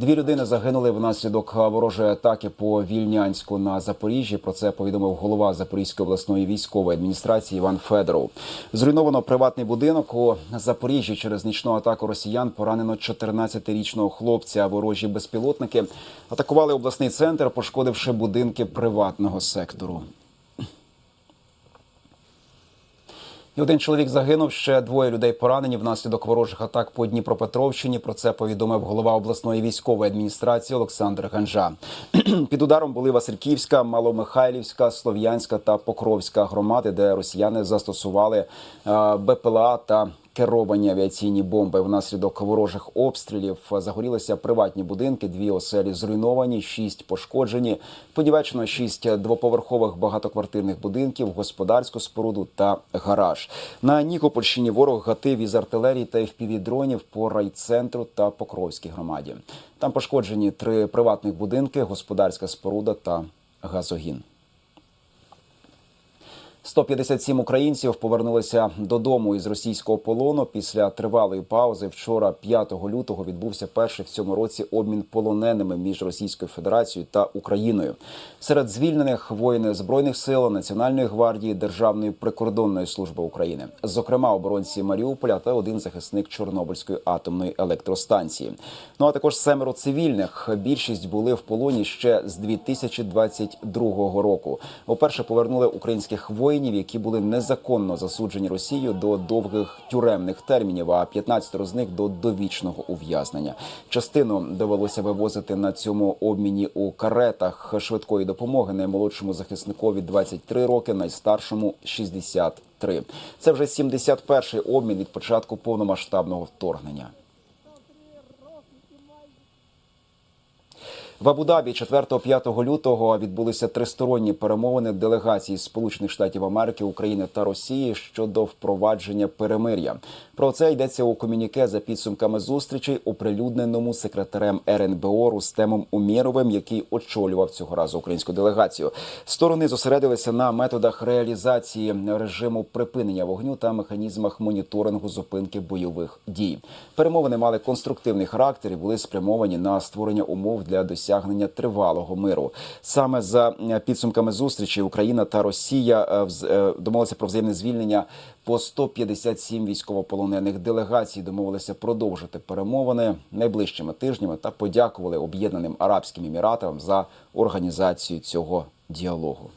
Дві людини загинули внаслідок ворожої атаки по Вільнянську на Запоріжжі. Про це повідомив голова Запорізької обласної військової адміністрації Іван Федоров. Зруйновано приватний будинок у Запоріжжі через нічну атаку росіян. Поранено 14-річного хлопця. Ворожі безпілотники атакували обласний центр, пошкодивши будинки приватного сектору. Один чоловік загинув, ще двоє людей поранені внаслідок ворожих атак по Дніпропетровщині. Про це повідомив голова обласної військової адміністрації Олександр Ганжа. Під ударом були Васильківська, Маломихайлівська, Слов'янська та Покровська громади, де росіяни застосували е, БПЛА та керовані авіаційні бомби. Внаслідок ворожих обстрілів загорілися приватні будинки. Дві оселі зруйновані, шість пошкоджені. Подівечено шість двоповерхових багатоквартирних будинків, господарську споруду та гараж. На Нікопольщині ворог гатив із артилерії та FPV-дронів по райцентру та Покровській громаді. Там пошкоджені три приватних будинки, господарська споруда та газогін. 157 українців повернулися додому із російського полону після тривалої паузи. Вчора, 5 лютого, відбувся перший в цьому році обмін полоненими між Російською Федерацією та Україною. Серед звільнених воїни збройних сил, Національної гвардії, Державної прикордонної служби України, зокрема оборонці Маріуполя та один захисник Чорнобильської атомної електростанції. Ну а також семеро цивільних. Більшість були в полоні ще з 2022 року. Уперше повернули українських воїнів, які були незаконно засуджені Росією до довгих тюремних термінів, а 15 з них до довічного ув'язнення. Частину довелося вивозити на цьому обміні у каретах швидкої допомоги. Наймолодшому захисникові 23 роки, найстаршому 63. Це вже 71-й обмін від початку повномасштабного вторгнення. В Абу-Дабі 4-5 лютого відбулися тристоронні перемовини делегації Сполучених Штатів Америки, України та Росії щодо впровадження перемир'я. Про це йдеться у комюніке за підсумками зустрічей, оприлюдненому секретарем РНБО Рустемом Умєровим, який очолював цього разу українську делегацію. Сторони зосередилися на методах реалізації режиму припинення вогню та механізмах моніторингу зупинки бойових дій. Перемовини мали конструктивний характер і були спрямовані на створення умов для досягнення тривалого миру. Саме за е, підсумками зустрічі Україна та Росія е, е, домовилися про взаємне звільнення по 157 військовополонених делегацій. Домовилися продовжити перемовини найближчими тижнями та подякували Об'єднаним Арабським Еміратам за організацію цього діалогу.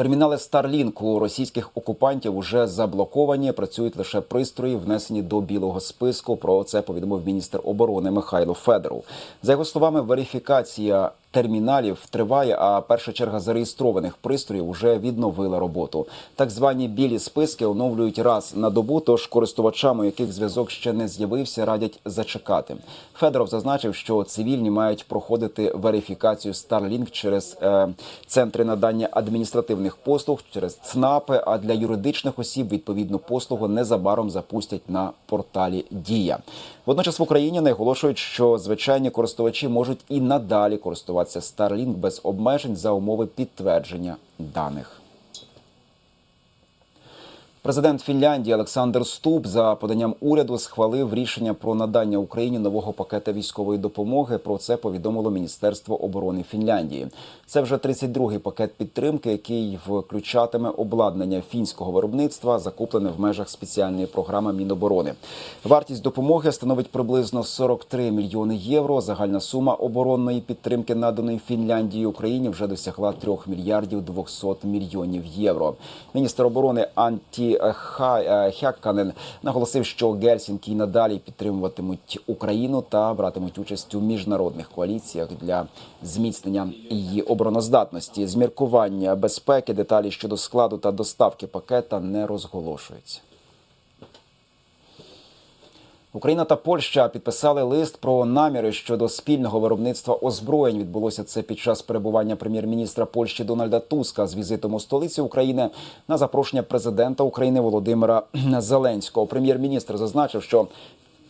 Термінали Starlink у російських окупантів уже заблоковані. Працюють лише пристрої, внесені до білого списку. Про це повідомив міністр оборони Михайло Федоров. За його словами, верифікація терміналів триває, а перша черга зареєстрованих пристроїв уже відновила роботу. Так звані білі списки оновлюють раз на добу. Тож користувачам, у яких зв'язок ще не з'явився, радять зачекати. Федоров зазначив, що цивільні мають проходити верифікацію Starlink через е, центри надання адміністративних послуг, через ЦНАПи. А для юридичних осіб відповідну послугу незабаром запустять на порталі Дія. Водночас в Україні наголошують, що звичайні користувачі можуть і надалі користуватися Starlink без обмежень за умови підтвердження даних. Президент Фінляндії Олександр Ступ за поданням уряду схвалив рішення про надання Україні нового пакета військової допомоги. Про це повідомило Міністерство оборони Фінляндії. Це вже 32-й пакет підтримки, який включатиме обладнання фінського виробництва, закуплене в межах спеціальної програми Міноборони. Вартість допомоги становить приблизно 43 мільйони євро. Загальна сума оборонної підтримки, наданої Фінляндії Україні, вже досягла 3 мільярдів 200 мільйонів євро. Міністр оборони Анті Ха- Хякканен наголосив, що Гельсінкі надалі підтримуватимуть Україну та братимуть участь у міжнародних коаліціях для зміцнення її обороноздатності. Зміркування безпеки, деталі щодо складу та доставки пакета не розголошуються. Україна та Польща підписали лист про наміри щодо спільного виробництва озброєнь. Відбулося це під час перебування прем'єр-міністра Польщі Дональда Туска з візитом у столиці України на запрошення президента України Володимира Зеленського. Прем'єр-міністр зазначив, що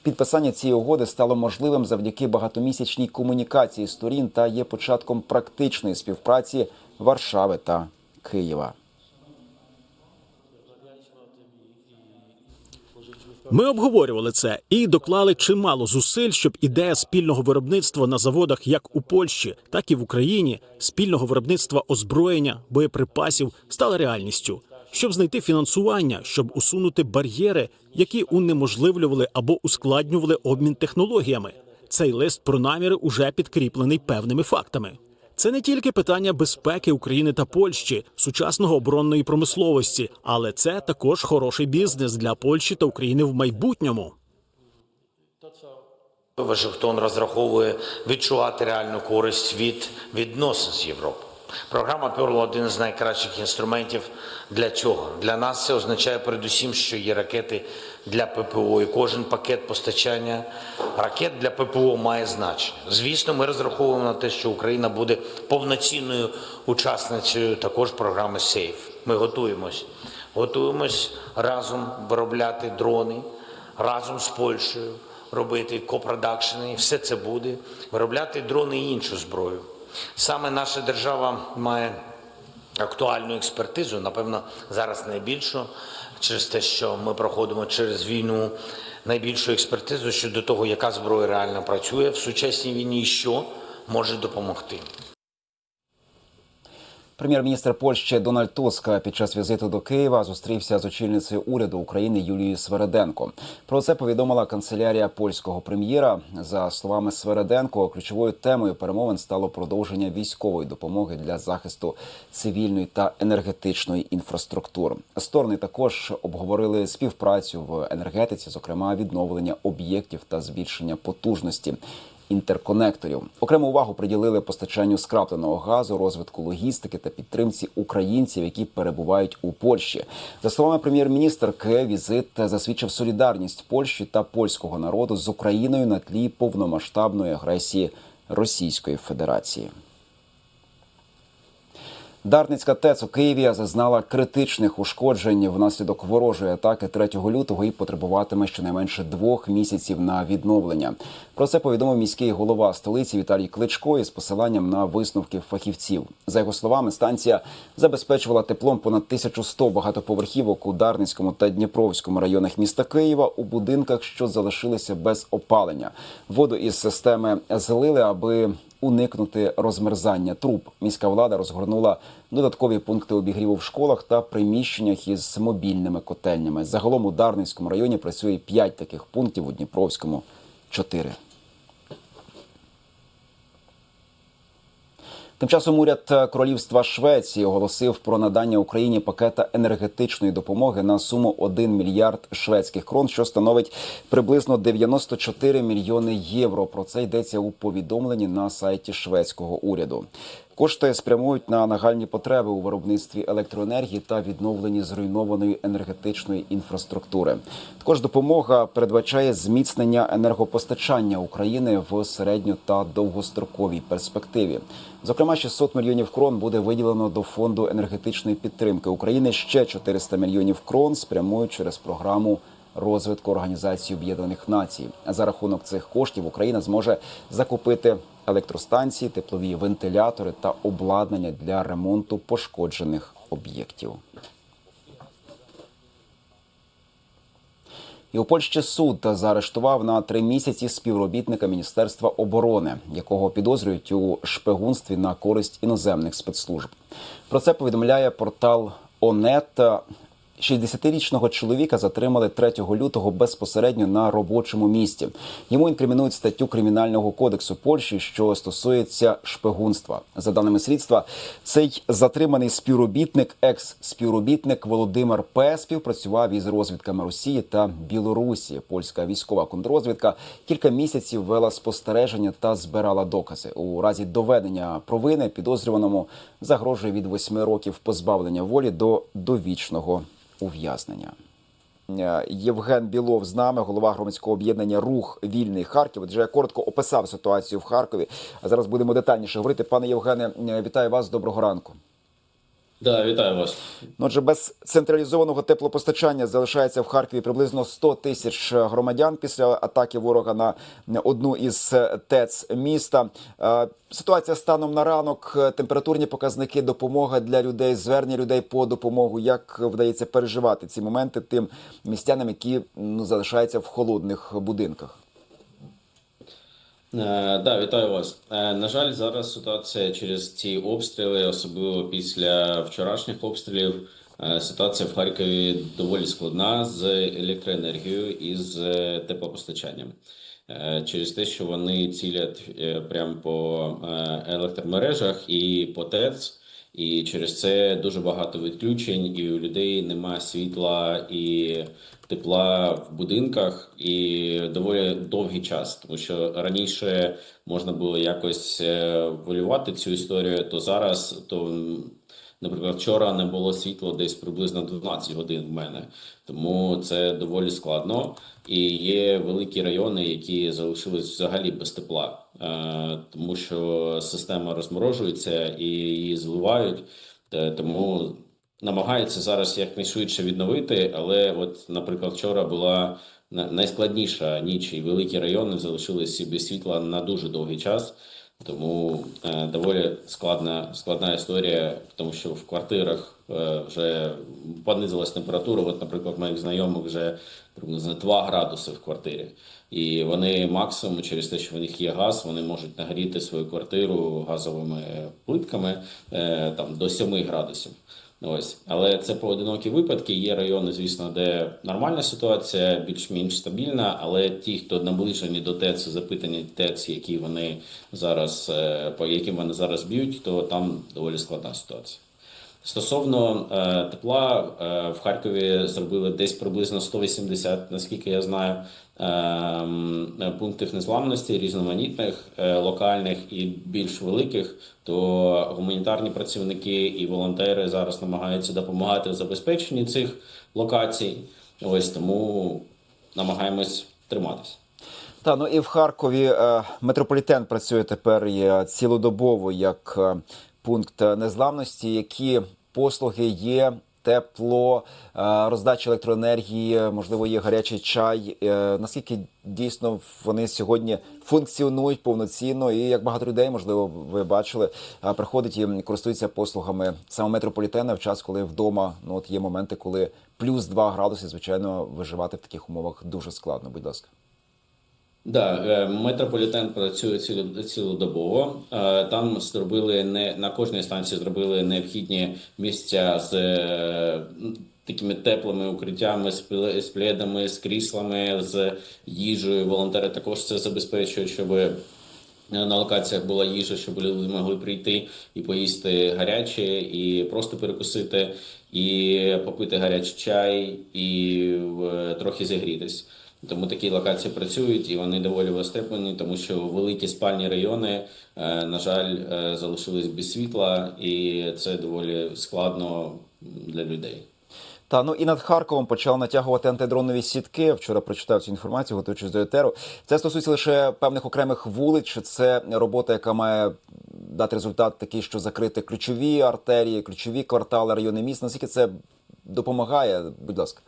Підписання цієї угоди стало можливим завдяки багатомісячній комунікації сторін та є початком практичної співпраці Варшави та Києва. Ми обговорювали це і доклали чимало зусиль, щоб ідея спільного виробництва на заводах як у Польщі, так і в Україні, спільного виробництва озброєння, боєприпасів стала реальністю, щоб знайти фінансування, щоб усунути бар'єри, які унеможливлювали або ускладнювали обмін технологіями. Цей лист про наміри уже підкріплений певними фактами. Це не тільки питання безпеки України та Польщі, сучасного оборонної промисловості, але це також хороший бізнес для Польщі та України в майбутньому. Вашингтон розраховує відчувати реальну користь від відносин з Європою. Програма Перл один з найкращих інструментів для цього. Для нас це означає передусім, що є ракети для ППО, і кожен пакет постачання ракет для ППО має значення. Звісно, ми розраховуємо на те, що Україна буде повноцінною учасницею також програми SAFE. Ми готуємось. Готуємось разом виробляти дрони разом з Польщею робити копродакшени, все це буде, виробляти дрони і іншу зброю. Саме наша держава має актуальну експертизу, напевно, зараз найбільшу, через те, що ми проходимо через війну найбільшу експертизу щодо того, яка зброя реально працює в сучасній війні і що може допомогти. Прем'єр-міністр Польщі Дональд Туск під час візиту до Києва зустрівся з очільницею уряду України Юлією Свереденко. Про це повідомила канцелярія польського прем'єра. За словами Свереденко, ключовою темою перемовин стало продовження військової допомоги для захисту цивільної та енергетичної інфраструктур. Сторони також обговорили співпрацю в енергетиці, зокрема відновлення об'єктів та збільшення потужності інтерконекторів. Окрему увагу приділили постачанню скрапленого газу, розвитку логістики та підтримці українців, які перебувають у Польщі. За словами прем'єр-міністрки, візит засвідчив солідарність Польщі та польського народу з Україною на тлі повномасштабної агресії Російської Федерації. Дарницька ТЕЦ у Києві зазнала критичних ушкоджень внаслідок ворожої атаки 3 лютого і потребуватиме щонайменше двох місяців на відновлення. Про це повідомив міський голова столиці Віталій Кличко із посиланням на висновки фахівців. За його словами, станція забезпечувала теплом понад 1100 багатоповерхівок у Дарницькому та Дніпровському районах міста Києва у будинках, що залишилися без опалення. Воду із системи злили, аби уникнути розмерзання труб. Міська влада розгорнула додаткові пункти обігріву в школах та приміщеннях із мобільними котельнями. Загалом у Дарницькому районі працює 5 таких пунктів, у Дніпровському 4. Тим часом уряд королівства Швеції оголосив про надання Україні пакета енергетичної допомоги на суму 1 мільярд шведських крон, що становить приблизно 94 мільйони євро. Про це йдеться у повідомленні на сайті шведського уряду. Кошти спрямують на нагальні потреби у виробництві електроенергії та відновленні зруйнованої енергетичної інфраструктури. Також допомога передбачає зміцнення енергопостачання України в середньо та довгостроковій перспективі. Зокрема, 600 мільйонів крон буде виділено до фонду енергетичної підтримки України. Ще 400 мільйонів крон спрямують через програму розвитку Організації Об'єднаних Націй. За рахунок цих коштів Україна зможе закупити електростанції, теплові вентилятори та обладнання для ремонту пошкоджених об'єктів. І у Польщі суд заарештував на три місяці співробітника Міністерства оборони, якого підозрюють у шпигунстві на користь іноземних спецслужб. Про це повідомляє портал ОНЕТ. 60-річного чоловіка затримали 3 лютого безпосередньо на робочому місці. Йому інкримінують статтю кримінального кодексу Польщі, що стосується шпигунства. За даними слідства, цей затриманий співробітник, екс-співробітник Володимир П. співпрацював із розвідками Росії та Білорусі. Польська військова контррозвідка кілька місяців вела спостереження та збирала докази. У разі доведення провини підозрюваному загрожує від 8 років позбавлення волі до довічного ув'язнення. Е, Євген Білов з нами, голова громадського об'єднання Рух Вільний Харків. Отже, я коротко описав ситуацію в Харкові. А зараз будемо детальніше говорити. Пане Євгене, е, вітаю вас. Доброго ранку. Да, вітаю вас. Ну, Отже, без централізованого теплопостачання залишається в Харкові приблизно 100 тисяч громадян після атаки ворога на одну із ТЕЦ міста. Е, Ситуація станом на ранок, температурні показники, допомога для людей, звернення людей по допомогу. Як вдається переживати ці моменти тим містянам, які ну, залишаються в холодних будинках? Е, да, вітаю вас. Е, на жаль, зараз ситуація через ці обстріли, особливо після вчорашніх обстрілів, е, ситуація в Харкові доволі складна з електроенергією і з теплопостачанням. Через те, що вони цілять прямо по електромережах і по ТЕЦ, і через це дуже багато відключень, і у людей немає світла і тепла в будинках і доволі довгий час, тому що раніше можна було якось е, волювати цю історію, то зараз то. Наприклад, вчора не було світла десь приблизно 12 годин в мене, тому це доволі складно. І є великі райони, які залишились взагалі без тепла, е, тому що система розморожується і її зливають. Е, Тому намагаються зараз якнайшвидше відновити. Але, от, наприклад, вчора була на- найскладніша ніч, і великі райони залишилися без світла на дуже довгий час. Тому е, доволі складна складна історія, тому що в квартирах е, вже понизилась температура. От, наприклад, моїх знайомих вже приблизно 2 градуси в квартирі, і вони максимум через те, що в них є газ, вони можуть нагріти свою квартиру газовими плитками е, там до 7 градусів. Ось, але це поодинокі випадки. Є райони, звісно, де нормальна ситуація, більш-менш стабільна, але ті, хто наближені до ТЕЦ, запитані ТЕЦ, які вони зараз е, по яким вони зараз б'ють, то там доволі складна ситуація. Стосовно е, тепла, е, в Харкові зробили десь приблизно 180, наскільки я знаю, пунктів незламності різноманітних, е, локальних і більш великих. То гуманітарні працівники і волонтери зараз намагаються допомагати в забезпеченні цих локацій. Ось тому намагаємось триматися. Та ну і в Харкові е, метрополітен працює тепер цілодобово як е, пункт незламності. Які послуги є? Тепло, е, роздача електроенергії, можливо, є гарячий чай. Е, Наскільки дійсно вони сьогодні функціонують повноцінно, і як багато людей, можливо, ви бачили, е, приходить і користуються послугами саме метрополітена в час, коли вдома ну от є моменти, коли плюс 2 градуси, звичайно, виживати в таких умовах дуже складно. Будь ласка. Да, е, метрополітен працює ціло- цілодобово. Е, Там зробили не на кожній станції зробили необхідні місця з е, такими теплими укриттями, з пле- з пледами, з кріслами, з їжею. Волонтери також це забезпечують, щоб на локаціях була їжа, щоб люди могли прийти і поїсти гаряче, і просто перекусити, і попити гарячий чай, і трохи зігрітись. Тому такі локації працюють і вони доволі востребовані, тому що великі спальні райони, е, на жаль, е, залишились без світла, і це доволі складно для людей. Та ну і над Харковом почали натягувати антидронові сітки. Вчора прочитав цю інформацію, готуючись до етеру. Це стосується лише певних окремих вулиць. Чи це робота, яка має дати результат такий, що закрити ключові артерії, ключові квартали, райони міст? Наскільки це допомагає? Будь ласка.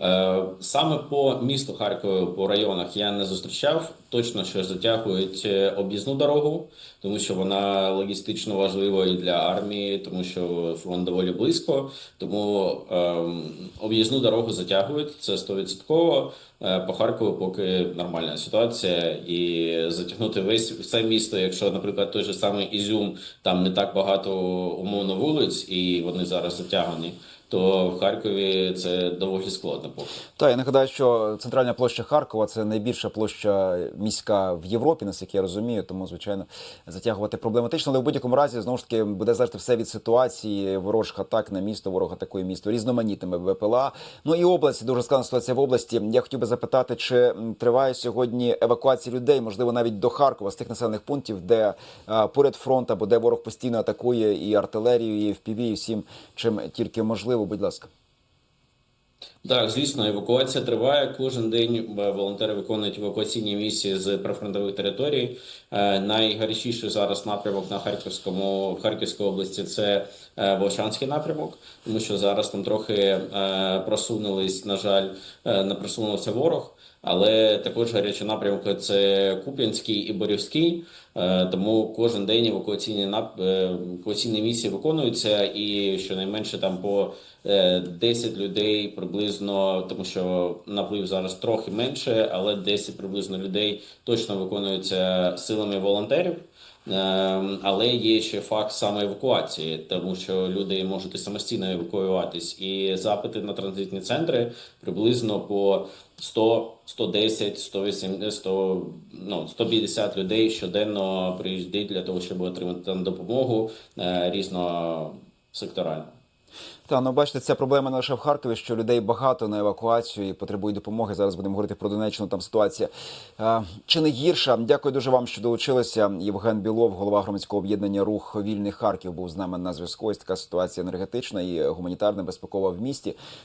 Е, Саме по місту Харкову, по районах я не зустрічав. Точно, що затягують е, об'їзну дорогу, тому що вона логістично важлива і для армії, тому що фронт доволі близько. Тому ем, об'їзну дорогу затягують. Це 100%. Е, По Харкову поки нормальна ситуація, і затягнути весь все місто, якщо, наприклад, той же самий Ізюм, там не так багато умовно вулиць, і вони зараз затягнені. То в Харкові це доволі складно поки. Та я нагадаю, що центральна площа Харкова це найбільша площа міська в Європі, наскільки я розумію. Тому, звичайно, затягувати проблематично. Але в будь-якому разі знову ж таки буде залежати все від ситуації ворожих атак на місто. Ворог атакує місто різноманітними БПЛА. Ну і область дуже складна ситуація в області. Я хотів би запитати, чи триває сьогодні евакуація людей, можливо, навіть до Харкова з тих населених пунктів, де а, поряд фронт або де ворог постійно атакує і артилерію, і FPV, і всім чим тільки можливо. Будь ласка. Так, звісно, евакуація триває. Кожен день е, волонтери виконують евакуаційні місії з прифронтових територій. Е, Найгарячіший зараз напрямок на Харківському в Харківській області це е, Волчанський напрямок, тому що зараз там трохи просунулись, на жаль, не просунувся ворог. Але також гарячі напрямки це Куп'янський і Борівський. Тому кожен день евакуаційні нап... евакуаційні місії виконуються, і щонайменше там по е, 10 людей приблизно, тому що наплив зараз трохи менше, але 10 приблизно людей точно виконуються силами волонтерів. Ем, Але є ще факт саме евакуації, тому що люди можуть самостійно евакуюватись. І запити на транзитні центри приблизно по 100, 110, 180, 100, ну, 150 людей щоденно приїздять для того, щоб отримати там допомогу е, різносекторально. Та ну бачите, ця проблема не лише в Харкові, що людей багато на евакуацію і потребують допомоги. Зараз будемо говорити про Донеччину. Там ситуація е, чи не гірша. Дякую дуже вам, що долучилися. Євген Білов, голова громадського об'єднання Рух Вільний Харків, був з нами на зв'язку. Ось така ситуація енергетична і гуманітарна безпекова в місті.